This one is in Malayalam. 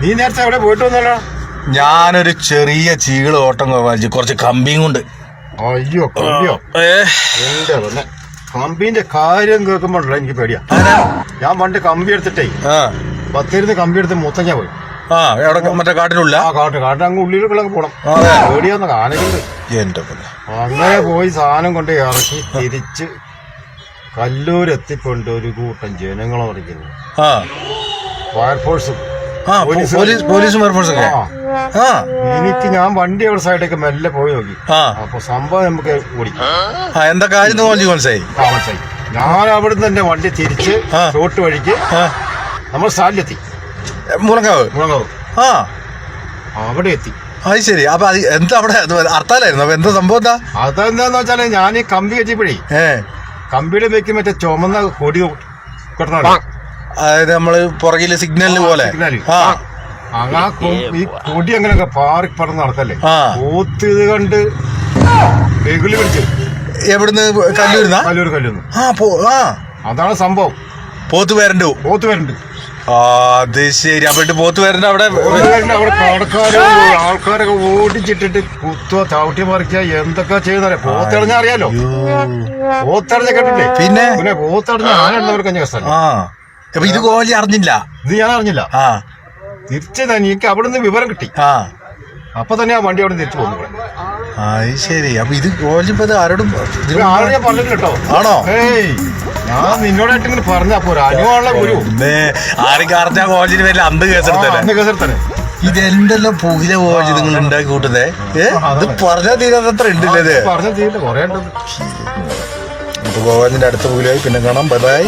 നീ നേരത്തെ അവിടെ പോയിട്ട് വന്നല്ലോ ഞാനൊരു ചെറിയ ചീകൾ ഓട്ടം വലിച്ചു കുറച്ച് കമ്പിയും കൊണ്ട്. അയ്യോ കമ്പിയോ? കമ്പീന്റെ എന്റെ തന്നെ കമ്പിന്റെ കാര്യം കേൾക്കുമ്പോഴല്ലോ എനിക്ക് പേടിയാ. ഞാൻ പണ്ട് കമ്പി എടുത്തിട്ടേ പത്തിരുന്ന് കമ്പി എടുത്ത് മുത്തങ്ങ പോയി. ആ എവിടെ മറ്റേ കാട്ടിനുള്ള ആ കാട്ട് കാട്ട് അങ്ങ് ഉള്ളിലേക്കുള്ള പോണം. പേടിയാന്ന് കാണിക്കുന്നുണ്ട് എന്റെ. അങ്ങനെ പോയി സാധനം കൊണ്ട് ഇറക്കി തിരിച്ച് കല്ലൂരെത്തിക്കൊണ്ട് ഒരു കൂട്ടം ജനങ്ങളെ ആ. ഫയർഫോഴ്സും ആ പോലീസ് പോലീസ് ആ. ആ. എനിക്ക് ഞാൻ വണ്ടി അവിടെ സൈഡൊക്കെ മെല്ലെ പോയി നോക്കി. ആ. അപ്പൊ സംഭവം നമുക്ക് ഓടി ആ എന്താ കാര്യം മനസ്സിലായി? താമസായി ഞാൻ അവിടുന്ന് എന്റെ വണ്ടി തിരിച്ച് ആ. വഴിക്ക് ആ. നമ്മൾ സ്ഥലത്തെത്തി മുളങ്ങാവ് മുളങ്കാവ്. മുളങ്ങാവ് ആ. അവിടെ എത്തി. അത് ശരി. അപ്പൊ അത് എന്താ അവിടെ? അത് അർത്ഥമായിരുന്നു അപ്പൊ എന്താ സംഭവം എന്താ? അതെന്താന്ന് വെച്ചാൽ ഞാൻ ഈ കമ്പി കെട്ടിയപ്പോഴേ ഏ. കമ്പിയുടെ വെക്ക് മറ്റേ ചുമന്ന കൊടി കെട്ടണോ അതായത് നമ്മൾ പുറകിൽ സിഗ്നലിന് പോലെ. സിഗ്നൽ. ആ. അങ്ങാ ഈ കൊടി അങ്ങനെയൊക്കെ പാറി പറന്ന് നടക്കല്ലേ? ആ. പോത്ത് ഇത് കണ്ട് വെകുലി പിടിച്ചു. എവിടുന്ന് കല്ലൂരുന്ന? കല്ലൂർ കല്ലൂന്ന് ആ പോ ആ. അതാണ് സംഭവം. പോത്ത് വരണ്ടു. പോത്ത് വരുന്നുണ്ട് ആ അത് ശരി. അവിടെ പോത്ത് വരണ്ട അവിടെ പോത്ത് വരുന്നുണ്ട് അവിടെ കടക്കാരും ആൾക്കാരൊക്കെ ഓടിച്ചിട്ടിട്ട് കുത്തുക ചവിട്ടി മറിക്കുക. എന്തൊക്കെ ചെയ്യുന്നറിയാം? പോത്തടഞ്ഞ അറിയാലോ? പോത്തടഞ്ഞ കേട്ടില്ലേ പിന്നെ? പിന്നെ പോത്തടഞ്ഞ ആനവർക്ക് കഞ്ഞ കഷ്ടം ആ. അപ്പൊ ഇത് കോലി അറിഞ്ഞില്ല? ഇത് ഞാൻ അറിഞ്ഞില്ല. ആ. തിരിച്ച് തന്നെ എനിക്ക് അവിടെ നിന്ന് വിവരം കിട്ടി. ആ. അപ്പൊ തന്നെ ആ വണ്ടി അവിടെ തിരിച്ചു പോകുന്നു. അത് ശരി. അപ്പൊ ഇത് കോഹ്ലി ഇപ്പൊ ഇത് ആരോടും ഇത് ഇതിന് ആരും ഞാൻ പറഞ്ഞില്ല കേട്ടോ. ആണോ? ഏയ് ഞാൻ നിന്നോടായിട്ട് ഇങ്ങനെ പറഞ്ഞാ ഗുരു. പിന്നെ ആരും കറച്ച കോലിന് പേരിൽ അന്ത് കേസെടുത്തല്ലേ അന്ന് കേസെടുത്തന്നെ ഇതെന്തെല്ലാം പുകില കോലി നിങ്ങൾ ഉണ്ടാക്കി കൂട്ടുന്നേ ഏ? ഇത് പറഞ്ഞാൽ തീരാത്തത്ര ഉണ്ടല്ലേ ഇത്? പറഞ്ഞ തീരില്ല. കൊറേ ഉണ്ട് അപ്പൊ ഗോവാലിന്റെ അടുത്ത പുകിലായി പിന്നെ കാണാം. Bye bye